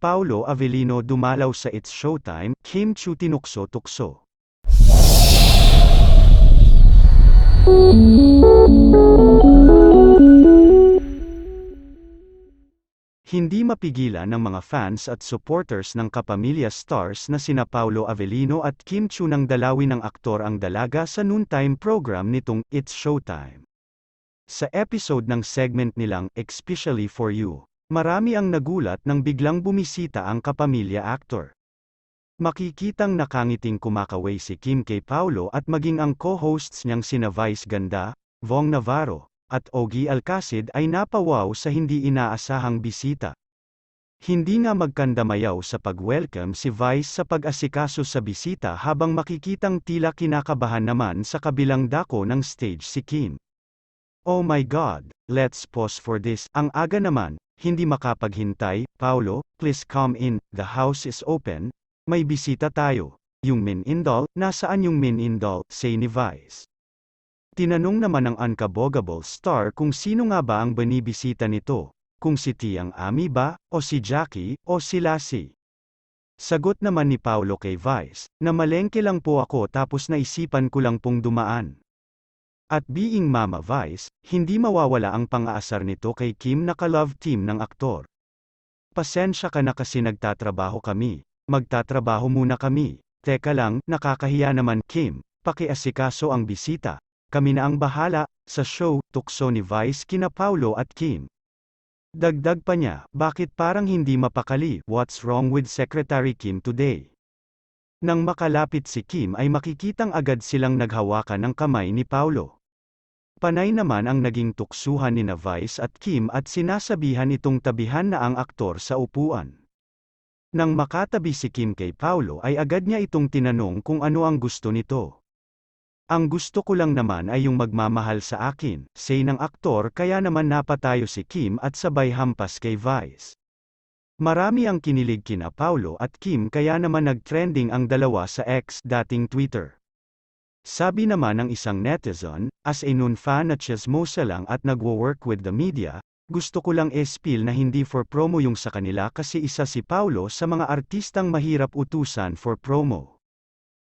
Paulo Avellino dumalaw sa It's Showtime, Kim Chu tinukso-tukso. Hindi mapigilan ng mga fans at supporters ng kapamilya stars na sina Paulo Avellino at Kim Chu nang dalawin ng aktor ang dalaga sa noontime program nitong It's Showtime. Sa episode ng segment nilang Especially for You, marami ang nagulat nang biglang bumisita ang kapamilya actor. Makikitang nakangiting kumakaway si Kim kay Paulo at maging ang co-hosts niyang sina Vice Ganda, Vong Navarro, at Ogie Alcacid ay napawaw sa hindi inaasahang bisita. Hindi nga magkandamayaw sa pag-welcome si Vice sa pag-asikaso sa bisita habang makikitang tila kinakabahan naman sa kabilang dako ng stage si Kim. Oh my God, let's pause for this. Ang aga naman, hindi makapaghintay, Paulo, please come in, the house is open, may bisita tayo. Yung min indol, nasaan yung min indol, say ni Vice. Tinanong naman ng unkabogable star kung sino nga ba ang banibisita nito, kung si Tiang Ami ba, o si Jackie, o si Lassie. Sagot naman ni Paulo kay Vice, na malengke lang po ako tapos naisipan ko lang pong dumaan. At being Mama Vice, hindi mawawala ang pang-aasar nito kay Kim na ka-love team ng aktor. Pasensya ka na kasi nagtatrabaho kami, magtatrabaho muna kami. Teka lang, nakakahiya naman Kim, pakiasikaso ang bisita, kami na ang bahala, sa show, tukso ni Vice kina Paulo at Kim. Dagdag pa niya, bakit parang hindi mapakali, what's wrong with Secretary Kim today? Nang makalapit si Kim ay makikitang agad silang naghawakan ng kamay ni Paulo. Panay naman ang naging tuksuhan ni Vice at Kim at sinasabihan itong tabihan na ang aktor sa upuan. Nang makatabi si Kim kay Paulo ay agad niya itong tinanong kung ano ang gusto nito. Ang gusto ko lang naman ay yung magmamahal sa akin, say ng aktor kaya naman napatayo si Kim at sabay hampas kay Vice. Marami ang kinilig kina Paulo at Kim kaya naman nag-trending ang dalawa sa X dating Twitter. Sabi naman ng isang netizen, as a nun fan na chismosa lang at nagwo-work with the media, gusto ko lang espil na hindi for promo yung sa kanila kasi isa si Paulo sa mga artistang mahirap utusan for promo.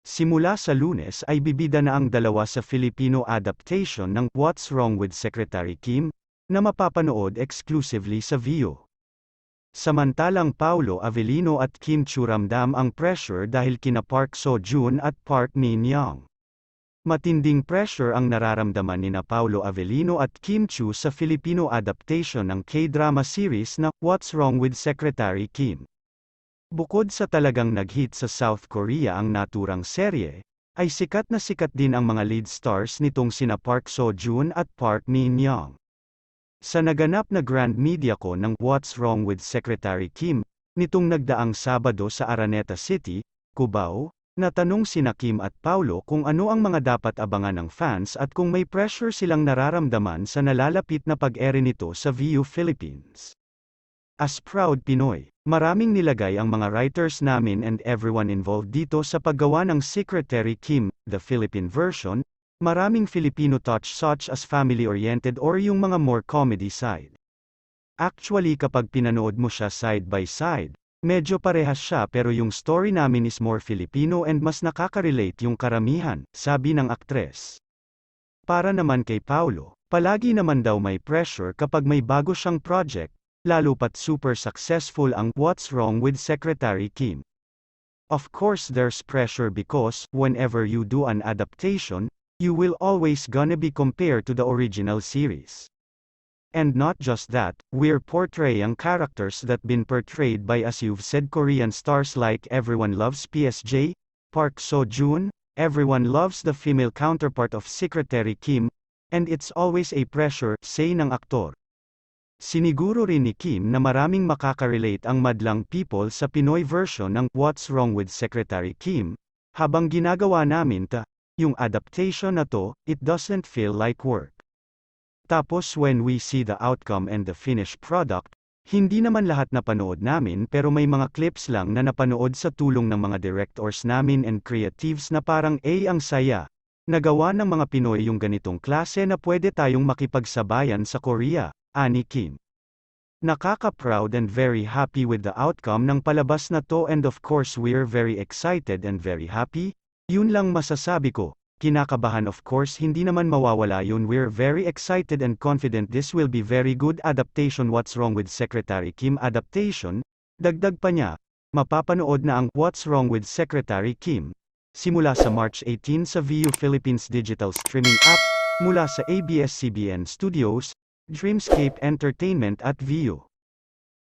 Simula sa lunes ay bibida na ang dalawa sa Filipino adaptation ng What's Wrong with Secretary Kim, na mapapanood exclusively sa Vio. Samantalang Paulo Avellino at Kim Chu ramdam ang pressure dahil kina Park So Jun at Park Min Young. Matinding pressure ang nararamdaman ni na Paulo Avellino at Kim Chu sa Filipino adaptation ng K-drama series na What's Wrong with Secretary Kim. Bukod sa talagang nag-hit sa South Korea ang naturang serye, ay sikat na sikat din ang mga lead stars nitong sina Park So Jun at Park Min Young. Sa naganap na Grand Media ko ng What's Wrong with Secretary Kim, nitong nagdaang Sabado sa Araneta City, Cubao, natanong sina Kim at Paulo kung ano ang mga dapat abangan ng fans at kung may pressure silang nararamdaman sa nalalapit na pag-ere nito sa VU Philippines. As proud Pinoy, maraming nilagay ang mga writers namin and everyone involved dito sa paggawa ng Secretary Kim, the Philippine version, maraming Filipino touch such as family-oriented or yung mga more comedy side. Actually kapag pinanood mo siya side by side, medyo parehas siya pero yung story namin is more Filipino and mas nakaka-relate yung karamihan, sabi ng aktres. Para naman kay Paulo, palagi naman daw may pressure kapag may bago siyang project, lalo pat super successful ang What's Wrong with Secretary Kim. Of course there's pressure because, whenever you do an adaptation, you will always gonna be compared to the original series. And not just that, we're portraying characters that been portrayed by as you've said Korean stars like Everyone Loves PSJ, Park So Jun, Everyone loves the female counterpart of Secretary Kim, and it's always a pressure, say ng aktor. Siniguro rin ni Kim na maraming makaka-relate ang madlang people sa Pinoy version ng What's Wrong with Secretary Kim, habang ginagawa namin ta, yung adaptation na to, it doesn't feel like work. Tapos when we see the outcome and the finished product, hindi naman lahat napanood namin pero may mga clips lang na napanood sa tulong ng mga directors namin and creatives na parang eh ang saya. Nagawa ng mga Pinoy yung ganitong klase na pwede tayong makipagsabayan sa Korea, ani Kim. Nakaka-proud and very happy with the outcome ng palabas na to and of course we're very excited and very happy. Yun lang masasabi ko. Kinakabahan of course hindi naman mawawala yun. We're very excited and confident this will be very good adaptation. What's Wrong with Secretary Kim? Adaptation, dagdag pa niya, mapapanood na ang What's Wrong with Secretary Kim, simula sa March 18 sa VU Philippines digital streaming app, mula sa ABS-CBN Studios, Dreamscape Entertainment at VU.